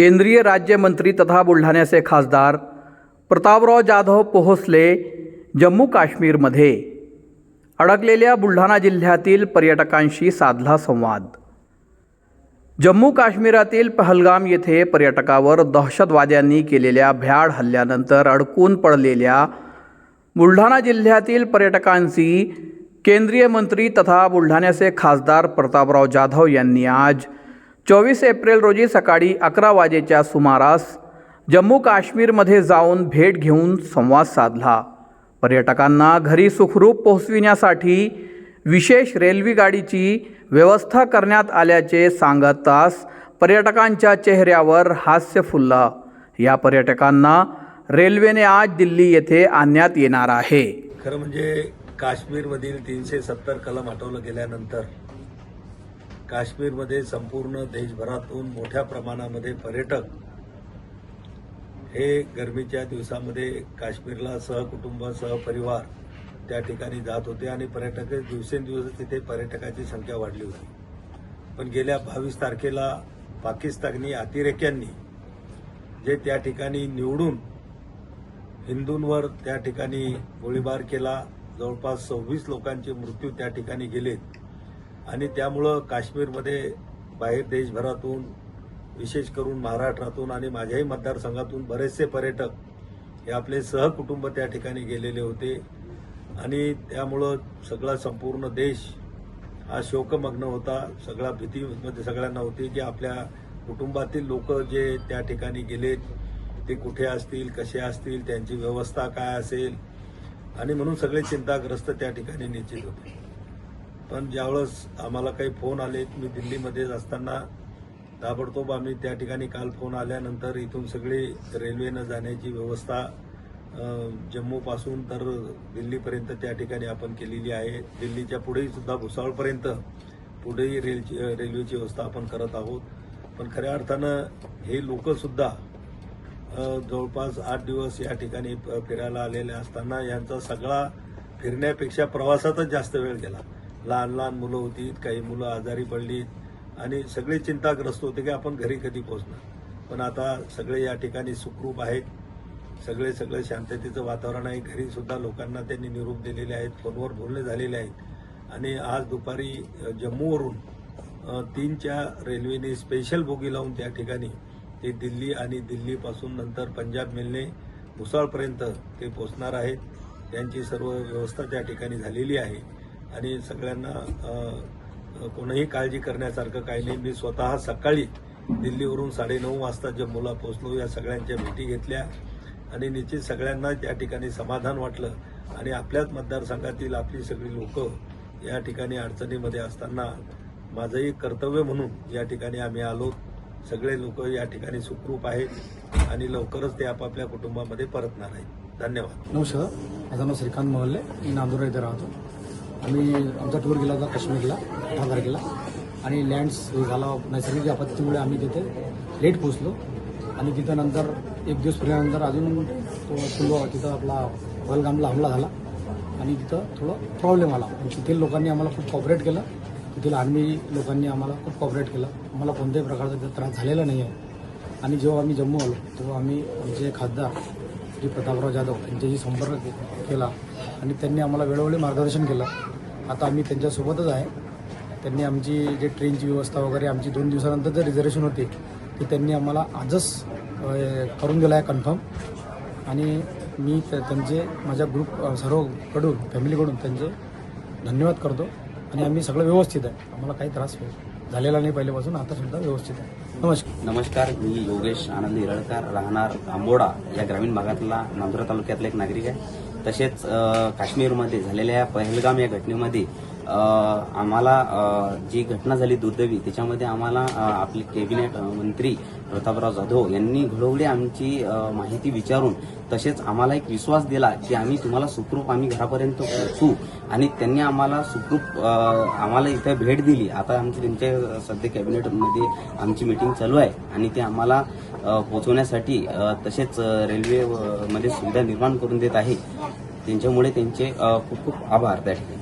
केंद्रीय राज्यमंत्री तथा बुलढाण्याचे खासदार प्रतापराव जाधव पोहोचले जम्मू काश्मीरमध्ये अडकलेल्या बुलढाणा जिल्ह्यातील पर्यटकांशी साधला संवाद. जम्मू काश्मीरातील पहलगाम येथे पर्यटकावर दहशतवाद्यांनी केलेल्या भ्याड हल्ल्यानंतर अडकून पडलेल्या बुलढाणा जिल्ह्यातील पर्यटकांची केंद्रीय मंत्री तथा बुलढाण्याचे खासदार प्रतापराव जाधव यांनी आज चोवीस एप्रिल रोजी सकाळी अकरा वाजेच्या सुमारास जम्मू काश्मीरमध्ये जाऊन भेट घेऊन संवाद साधला. पर्यटकांना घरी सुखरूप पोहोचविण्यासाठी विशेष रेल्वे गाडीची व्यवस्था करण्यात आल्याचे सांगताच पर्यटकांच्या चेहऱ्यावर हास्य फुललं. या पर्यटकांना रेल्वेने आज दिल्ली येथे आणण्यात येणार आहे. खरं म्हणजे काश्मीरमधील तीनशे सत्तर कलम हटवलं गेल्यानंतर काश्मीरमध्ये संपूर्ण देशभरातून मोठ्या प्रमाणामध्ये पर्यटक हे गरमीच्या दिवसामध्ये काश्मीरला सहकुटुंब सहपरिवार त्या ठिकाणी जात होते आणि पर्यटक दिवसेंदिवस तिथे पर्यटकाची संख्या वाढली होती. पण गेल्या बावीस तारखेला पाकिस्तानी अतिरेक्यांनी जे त्या ठिकाणी निवडून हिंदूंवर त्या ठिकाणी गोळीबार केला जवळपास सव्वीस लोकांचे मृत्यू त्या ठिकाणी गेलेत. आणि त्यामुळं काश्मीरमध्ये बाहेर देशभरातून विशेष करून महाराष्ट्रातून आणि माझ्याही मतदारसंघातून बरेचसे पर्यटक हे आपले सहकुटुंब त्या ठिकाणी गेलेले होते. आणि त्यामुळं सगळा संपूर्ण देश हा शोकमग्न होता. सगळा भीतीमध्ये म्हणजे सगळ्यांना होती की आपल्या कुटुंबातील लोक जे त्या ठिकाणी गेलेत ते कुठे असतील कसे असतील त्यांची व्यवस्था काय असेल? आणि म्हणून सगळे चिंताग्रस्त त्या ठिकाणी निश्चित होते. पण ज्यावेळेस आम्हाला काही फोन आले मी दिल्लीमध्येच असताना ताबडतोब आम्ही त्या ठिकाणी काल फोन आल्यानंतर इथून सगळी रेल्वेनं जाण्याची व्यवस्था जम्मूपासून तर दिल्लीपर्यंत त्या ठिकाणी आपण केलेली आहे. दिल्लीच्या पुढेही सुद्धा भुसावळपर्यंत पुढेही रेलची रेल्वेची व्यवस्था आपण करत आहोत. पण खऱ्या अर्थानं हे लोकसुद्धा जवळपास आठ दिवस या ठिकाणी प- फिरायला आलेले असताना यांचा सगळा फिरण्यापेक्षा प्रवासातच जास्त वेळ गेला. लहान लहान मुलं होती काही मुलं आजारी पडली आणि सगळे चिंताग्रस्त होते की आपण घरी कधी पोहोचणार. पण आता सगळे या ठिकाणी सुखरूप आहेत. सगळे सगळे शांततेचं वातावरण आहे. घरी सुद्धा लोकांना त्यांनी निरोप दिलेले आहेत फोनवर बोलणे झालेले आहेत. आणि आज दुपारी जम्मूवरून तीनच्या रेल्वेने स्पेशल बोगी लावून त्या ठिकाणी ते दिल्ली आणि दिल्लीपासून नंतर पंजाब मिलने भुसाळपर्यंत ते पोचणार आहेत. त्यांची सर्व व्यवस्था त्या ठिकाणी झालेली आहे. आणि सगळ्यांना अ, कोणीही काळजी करण्यासारखं काही नाही. मी स्वतः सकाळी दिल्लीवरून साडेनऊ वाजता जम्मूला पोहोचलो. या सगळ्यांच्या भेटी घेतल्या आणि निश्चित सगळ्यांना त्या ठिकाणी समाधान वाटलं. आणि आपल्याच मतदारसंघातील आपली सगळी लोक या ठिकाणी अडचणीमध्ये असताना माझंही कर्तव्य म्हणून या ठिकाणी आम्ही आलो. सगळे लोक या ठिकाणी सुखरूप आहेत आणि लवकरच ते आपापल्या कुटुंबामध्ये परतणार आहेत. धन्यवाद. नमस्कार. माझं नाव श्रीकांत मोहल्ले. मी नांदुरा इथे राहतो. आम्ही आमचा टूर गेला होता काश्मीरला अठरा तारखेला. आणि लँड्स हे झाला नैसर्गिक आपत्तीमुळे आम्ही तिथे लेट पोचलो आणि तिथं नंतर एक दिवस फिरल्यानंतर अजून तो पुलवा तिथं आपला बलगामला हमला झाला. आणि तिथं थोडं प्रॉब्लेम आला. आणि तिथील लोकांनी आम्हाला खूप कॉपरेट केलं. तिथील आर्मी लोकांनी आम्हाला खूप कॉपरेट केलं. आम्हाला कोणत्याही प्रकारचा तिथं त्रास झालेला नाही आहे आणि जेव्हा आम्ही जम्मू आलो तेव्हा आम्ही आमचे खासदार श्री प्रतापराव जाधव यांच्याशी संपर्क केला. आणि त्यांनी आम्हाला वेळोवेळी मार्गदर्शन केलं. आता आम्ही त्यांच्यासोबतच आहे. त्यांनी आमची जे ट्रेनची व्यवस्था वगैरे आमची दोन दिवसानंतर जे रिझर्वेशन होती ती त्यांनी आम्हाला आजच करून दिलं आहे कन्फर्म आणि मी त्यांचे माझ्या ग्रुप सर्वकडून फॅमिलीकडून त्यांचे धन्यवाद करतो. आणि आम्ही सगळं व्यवस्थित आहे. आम्हाला काही त्रास झालेला नाही पहिल्यापासून आता सुद्धा व्यवस्थित आहे. नमस्कार. नमस्कार मी योगेश आनंद हिरळकर राहणार आंबोडा या ग्रामीण भागातला नांदुरा तालुक्यातला एक नागरिक आहे. तसेच काश्मीरमध्ये झालेल्या पहलगाम या घटनेमध्ये आम्हाला जी घटना झाली दुर्दैवी त्याच्यामध्ये आम्हाला आपले कॅबिनेट मंत्री प्रतापराव जाधव यांनी घडवली आमची माहिती विचारून तसेच आम्हाला एक विश्वास दिला की आम्ही तुम्हाला सुखरूप आम्ही घरापर्यंत पोहोचू. आणि त्यांनी आम्हाला सुखरूप आम्हाला इथं भेट दिली. आता आमची त्यांच्या सध्या कॅबिनेटमध्ये आमची मिटिंग चालू आहे. आणि ते आम्हाला पोहोचवण्यासाठी तसेच रेल्वेमध्ये रेल्वे मध्ये सुविधा निर्माण करून देत आहे. त्यांच्यामुळे त्यांचे खूप खूप आभार त्या ठिकाणी.